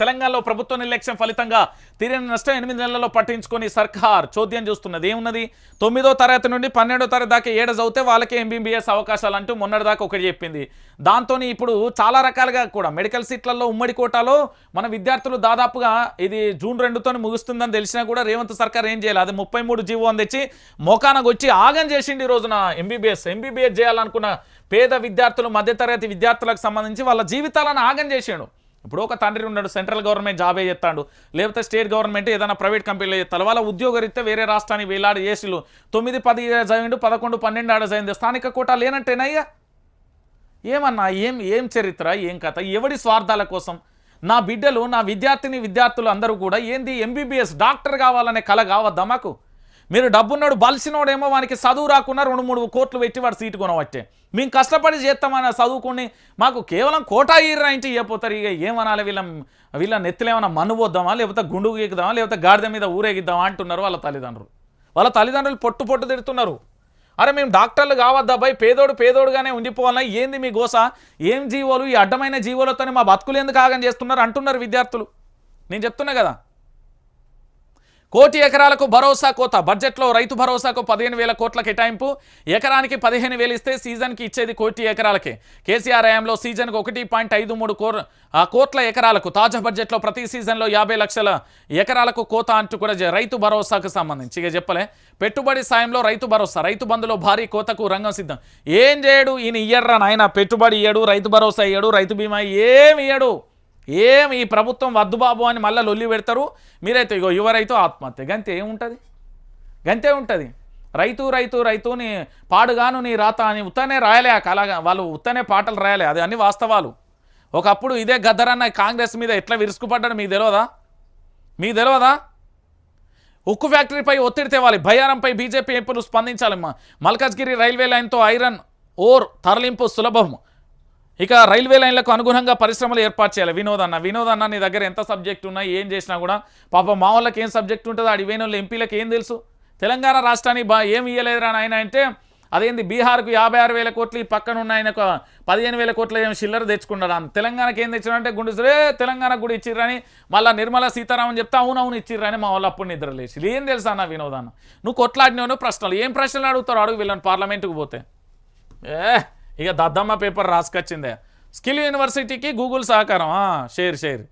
తెలంగాణలో ప్రభుత్వ నిర్లక్ష్యం ఫలితంగా తీరిన నష్టం ఎనిమిది నెలల్లో పట్టించుకొని సర్కార్ చోద్యం చూస్తున్నది. ఏమున్నది? తొమ్మిదో తరగతి నుండి పన్నెండో తరగతి దాకా ఏడ చదివితే వాళ్ళకే ఎంబీబీఎస్ అవకాశాలు అంటూ మొన్నటిదాకా ఒకటి చెప్పింది. దాంతో ఇప్పుడు చాలా రకాలుగా కూడా మెడికల్ సీట్లలో ఉమ్మడి కోటాలో మన విద్యార్థులు దాదాపుగా ఇది జూన్ రెండుతో ముగుస్తుందని తెలిసినా కూడా రేవంత్ సర్కార్ ఏం చేయాలి? అది ముప్పై మూడు జీవో అందించి తెచ్చి వచ్చి ఆగం చేసిండి ఈ రోజున ఎంబీబీఎస్ ఎంబీబీఎస్ చేయాలనుకున్న పేద విద్యార్థులు మధ్యతరగతి విద్యార్థులకు సంబంధించి వాళ్ళ జీవితాలను ఆగం చేసాడు. ఇప్పుడు ఒక తండ్రి ఉన్నాడు సెంట్రల్ గవర్నమెంట్ జాబే చేస్తాడు. లేకపోతే స్టేట్ గవర్నమెంట్ ఏదైనా ప్రైవేట్ కంపెనీలో చేస్తారు వాళ్ళ ఉద్యోగరీత్యా వేరే రాష్ట్రానికి వేలాడు ఏసీలు తొమ్మిది పది చదివిండు పదకొండు పన్నెండు ఆడ చదివింది స్థానిక కోట లేనంటేనయ్యా. ఏమన్నా ఏం ఏం చరిత్ర ఏం కథ? ఎవడి స్వార్థాల కోసం? నా బిడ్డలు నా విద్యార్థిని విద్యార్థులు అందరూ కూడా ఏంది ఎంబీబీఎస్ డాక్టర్ కావాలనే కళ కావద్దా మాకు? మీరు డబ్బున్నాడు బలిసినోడేమో వానికి చదువు రాకుండా రెండు మూడు కోట్లు పెట్టి వాడు సీటు కొనవచ్చే మేము కష్టపడి చేస్తామని చదువుకుని మాకు కేవలం కోటా ఈర్రా ఇంటి ఇవ్వపోతారు ఇక ఏమనాలి? వీళ్ళ వీళ్ళ నెత్తులేమన్నా మన్ను లేకపోతే గుండు గీకుదామా? లేకపోతే గాడిద మీద ఊరేగిద్దామా అంటున్నారు వాళ్ళ తల్లిదండ్రులు. వాళ్ళ తల్లిదండ్రులు పొట్టు పొట్టు తిడుతున్నారు. అరే మేము డాక్టర్లు కావద్దా అబ్బాయి పేదోడు పేదోడుగానే ఉండిపోవాలా? ఏంది మీ గోస? ఏం జీవోలు? ఈ అడ్డమైన జీవోలతోనే మా బతుకులు ఎందుకు ఆగం చేస్తున్నారు? అంటున్నారు విద్యార్థులు. నేను చెప్తున్నా కదా కోటి ఎకరాలకు భరోసా కోత. బడ్జెట్లో రైతు భరోసాకు పదిహేను వేల కోట్ల కేటాయింపు. ఎకరానికి పదిహేను వేలు ఇస్తే సీజన్కి ఇచ్చేది కోటి ఎకరాలకే. కేసీఆర్ హయాంలో సీజన్కు ఒకటి పాయింట్ ఐదు మూడు కోట్ల ఎకరాలకు తాజా బడ్జెట్లో ప్రతి సీజన్లో యాభై లక్షల ఎకరాలకు కోత అంటూ కూడా జ- రైతు భరోసాకు సంబంధించి ఇక చెప్పలే. పెట్టుబడి సాయంలో రైతు భరోసా రైతు బంధులో భారీ కోతకు రంగం సిద్ధం. ఏం చేయడు? ఈయన ఇయ్యర్రా నాయన. పెట్టుబడి ఇయ్యడు రైతు భరోసా ఇయ్యడు రైతు బీమా ఏమి ఇయ్యడు? ఏం ఈ ప్రభుత్వం వద్దు బాబు అని మళ్ళీ లొల్లి పెడతారు? మీరైతే ఇగో యువరైతే ఆత్మహత్య. గంతే ఏముంటుంది? గంతే ఉంటుంది. రైతు రైతు రైతుని పాడుగాను నీ రాత అని ఉత్తనే రాయలే ఆ కళ వాళ్ళు ఉత్తనే పాటలు రాయలే. అది అన్ని వాస్తవాలు. ఒకప్పుడు ఇదే గద్దరన్న కాంగ్రెస్ మీద ఎట్లా విరుసుకుపడ్డాడు మీకు తెలియదా మీకు తెలియదా ఉక్కు ఫ్యాక్టరీపై ఒత్తిడి తేవాలి. భయారంపై బీజేపీ ఎంపీలు స్పందించాలి. మ- మల్కాజ్గిరి రైల్వే లైన్తో ఐరన్ ఓర్ తరలింపు సులభం. ఇక రైల్వే లైన్లకు అనుగుణంగా పరిశ్రమలు ఏర్పాటు చేయాలి. వినోద్ అన్న వినోద్ అన్న నీ దగ్గర ఎంత సబ్జెక్ట్ ఉన్నా ఏం చేసినా కూడా పాప మా వాళ్ళకి ఏం సబ్జెక్ట్ ఉంటుందో అడిగిన వాళ్ళు ఎంపీలకు ఏం తెలుసు? తెలంగాణ రాష్ట్రానికి బా ఏం ఇయ్యలేదురా ఆయన అంటే అదేంది బీహార్కు యాభై ఆరు వేల కోట్లు ఈ పక్కన ఉన్న ఆయన ఒక పదిహేను వేల కోట్ల ఏమి చిల్లర తెచ్చుకున్నాడు? తెలంగాణకి ఏం తెచ్చినారంటే గుండెసరే తెలంగాణకు కూడా ఇచ్చిర్రని మళ్ళీ నిర్మలా సీతారామన్ చెప్తే అవునవును ఇచ్చిర్రని మా వాళ్ళు అప్పుడు నిద్ర లేచి. ఏం తెలుసా అన్న వినోద్ నువ్వు కొట్లాడినవను ప్రశ్నలు ఏం ప్రశ్నలు అడుగుతారు అడుగు వీళ్ళని పార్లమెంటుకు పోతే. ఏ ఇక దద్దమ్మ పేపర్ రాసుకొచ్చిందే. స్కిల్ యూనివర్సిటీకి గూగుల్ సహకారం. ఆ, షేర్ షేర్.